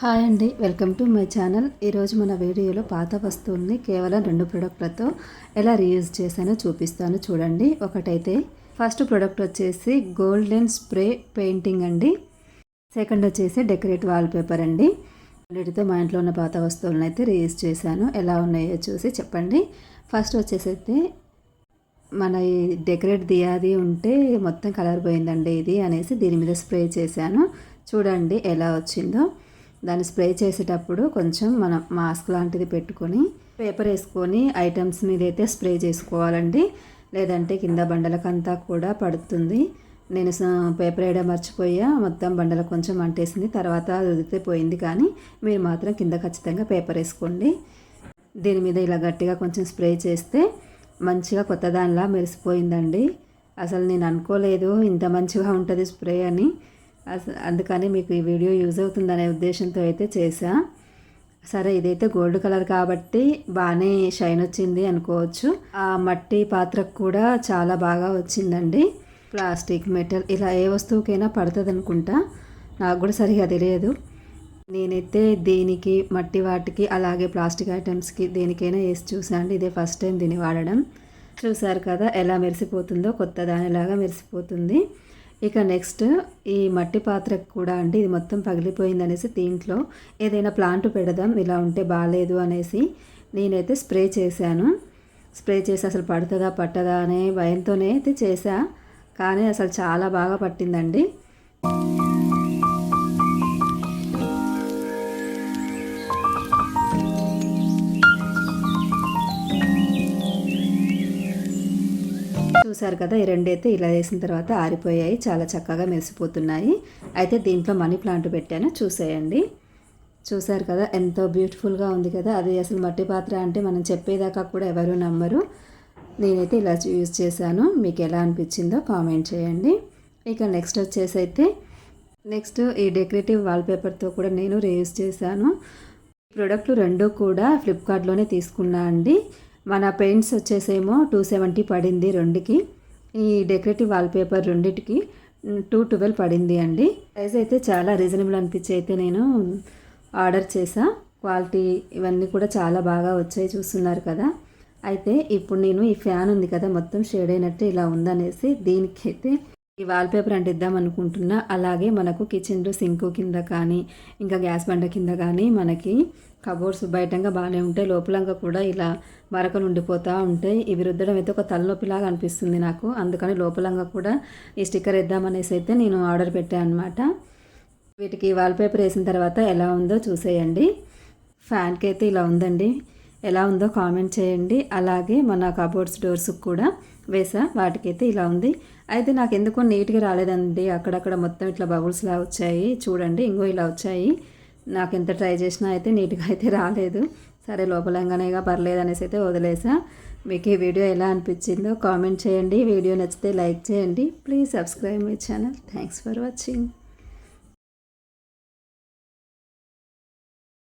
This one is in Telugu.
హాయ్ అండి వెల్కమ్ టు మై ఛానల్. ఈరోజు మన వీడియోలో పాత వస్తువుల్ని కేవలం రెండు ప్రొడక్ట్లతో ఎలా రీయూజ్ చేశానో చూపిస్తాను చూడండి. ఒకటైతే ఫస్ట్ ప్రొడక్ట్ వచ్చేసి గోల్డెన్ స్ప్రే పెయింటింగ్ అండి. సెకండ్ వచ్చేసి డెకరేట్ వాల్పేపర్ అండి. వీటితో మా ఇంట్లో ఉన్న పాత వస్తువులను అయితే రీయూజ్ చేశాను. ఎలా ఉన్నాయో చూసి చెప్పండి. ఫస్ట్ వచ్చేసి అయితే మన ఈ డెకరేట్ దియాది ఉంటే మొత్తం కలర్ పోయిందండి ఇది అనేసి దీని మీద స్ప్రే చేశాను. చూడండి ఎలా వచ్చిందో. దాన్ని స్ప్రే చేసేటప్పుడు కొంచెం మనం మాస్క్ లాంటిది పెట్టుకొని పేపర్ వేసుకొని ఐటమ్స్ మీద అయితే స్ప్రే చేసుకోవాలండి. లేదంటే కింద బండలకంతా కూడా పడుతుంది. నేను పేపర్ వేయడం మర్చిపోయా. మొత్తం బండలు కొంచెం అంటేసింది. తర్వాత వదిలితే పోయింది కానీ మీరు మాత్రం కింద ఖచ్చితంగా పేపర్ వేసుకోండి. దీని మీద ఇలా గట్టిగా కొంచెం స్ప్రే చేస్తే మంచిగా కొత్త దానిలా మెరిసిపోయిందండి. అసలు నేను అనుకోలేదు ఇంత మంచిగా ఉంటుంది స్ప్రే అని. అందుకని మీకు ఈ వీడియో యూజ్ అవుతుందనే ఉద్దేశంతో అయితే చేసా సరే ఇదైతే గోల్డ్ కలర్ కాబట్టి బాగానే షైన్ వచ్చింది అనుకోవచ్చు. ఆ మట్టి పాత్రకు కూడా చాలా బాగా వచ్చిందండి. ప్లాస్టిక్ మెటల్ ఇలా ఏ వస్తువుకైనా పడుతుంది అనుకుంటా నాకు కూడా సరిగా తెలియదు. నేనైతే దీనికి మట్టి వాటికి అలాగే ప్లాస్టిక్ ఐటమ్స్కి దేనికైనా వేసి చూసాను ఇదే ఫస్ట్ టైం దీన్ని వాడడం. చూసారు కదా ఎలా మెరిసిపోతుందో కొత్త దానిలాగా మెరిసిపోతుంది. ఇక నెక్స్ట్ ఈ మట్టి పాత్రకు కూడా అంటే ఇది మొత్తం పగిలిపోయింది అనేసి దీంట్లో ఏదైనా ప్లాంట్ పెడదాం ఇలా ఉంటే బాగాలేదు అనేసి నేనైతే స్ప్రే చేశాను. స్ప్రే చేసి అసలు పడుతుందా పట్టదా అనే భయంతోనే అయితే చేశా. కానీ అసలు చాలా బాగా పట్టిందండి. చూసారు కదా ఈ రెండైతే ఇలా వేసిన తర్వాత ఆరిపోయాయి చాలా చక్కగా మెరిసిపోతున్నాయి. అయితే దీంట్లో మనీ ప్లాంట్ పెట్టాను చూసేయండి. చూసారు కదా ఎంతో బ్యూటిఫుల్గా ఉంది కదా అది అసలు మట్టి పాత్ర అంటే మనం చెప్పేదాకా కూడా ఎవరు నమ్మరు. నేనైతే ఇలా యూజ్ చేశాను మీకు ఎలా అనిపించిందో కామెంట్ చేయండి. ఇక నెక్స్ట్ వచ్చేసి అయితే నెక్స్ట్ ఈ డెకరేటివ్ వాల్పేపర్తో కూడా నేను రీయూజ్ చేశాను. ప్రోడక్ట్లు రెండు కూడా ఫ్లిప్కార్ట్లోనే తీసుకున్నా అండి. మన పెయింట్స్ వచ్చేసేమో టూ సెవెంటీ పడింది రెండుకి. ఈ డెకరేటివ్ వాల్పేపర్ రెండింటికి టూ ట్వెల్వ్ పడింది అండి. ప్రైస్ అయితే చాలా రీజనబుల్ అనిపించి అయితే నేను ఆర్డర్ చేసా. క్వాలిటీ ఇవన్నీ కూడా చాలా బాగా వచ్చాయి చూస్తున్నారు కదా. అయితే ఇప్పుడు నేను ఈ ఫ్యాన్ ఉంది కదా మొత్తం షేడ్ అయినట్టు ఇలా ఉందనేసి దీనికైతే ఈ వాల్పేపర్ అంటిద్దాం అనుకుంటున్నా. అలాగే మనకు కిచెన్లో సింకు కింద కానీ ఇంకా గ్యాస్ బండ కింద కానీ మనకి కబోర్డ్స్ బయటంగా బాగానే ఉంటాయి. లోపలంగా కూడా ఇలా మరకలు ఉండిపోతూ ఉంటాయి. ఇవి రుద్దడం అయితే ఒక తలనొప్పిలాగా అనిపిస్తుంది నాకు. అందుకని లోపలంగా కూడా ఈ స్టిక్కర్ వేద్దామనేసి అయితే నేను ఆర్డర్ పెట్టాను అనమాట వీటికి వాల్పేపర్ వేసిన తర్వాత ఎలా ఉందో చూసేయండి. ఫ్యాన్కి అయితే ఇలా ఉందండి. ఎలా ఉందో కామెంట్ చేయండి. అలాగే మన కబోర్డ్స్ డోర్స్కి కూడా వేసా. వాటికైతే ఇలా ఉంది. అయితే నాకు ఎందుకో నీట్గా రాలేదండి. అక్కడక్కడ మొత్తం ఇట్లా బబుల్స్లా వచ్చాయి. చూడండి ఇంకో ఇలా వచ్చాయి. నాకు ఎంత ట్రై చేసినా అయితే నీట్గా అయితే రాలేదు. సరే లోపలంగానేగా పర్లేదు అనేసి అయితే వదిలేసా. మీకు ఈ వీడియో ఎలా అనిపించిందో కామెంట్ చేయండి. వీడియో నచ్చితే లైక్ చేయండి. Please subscribe my channel. Thanks for watching.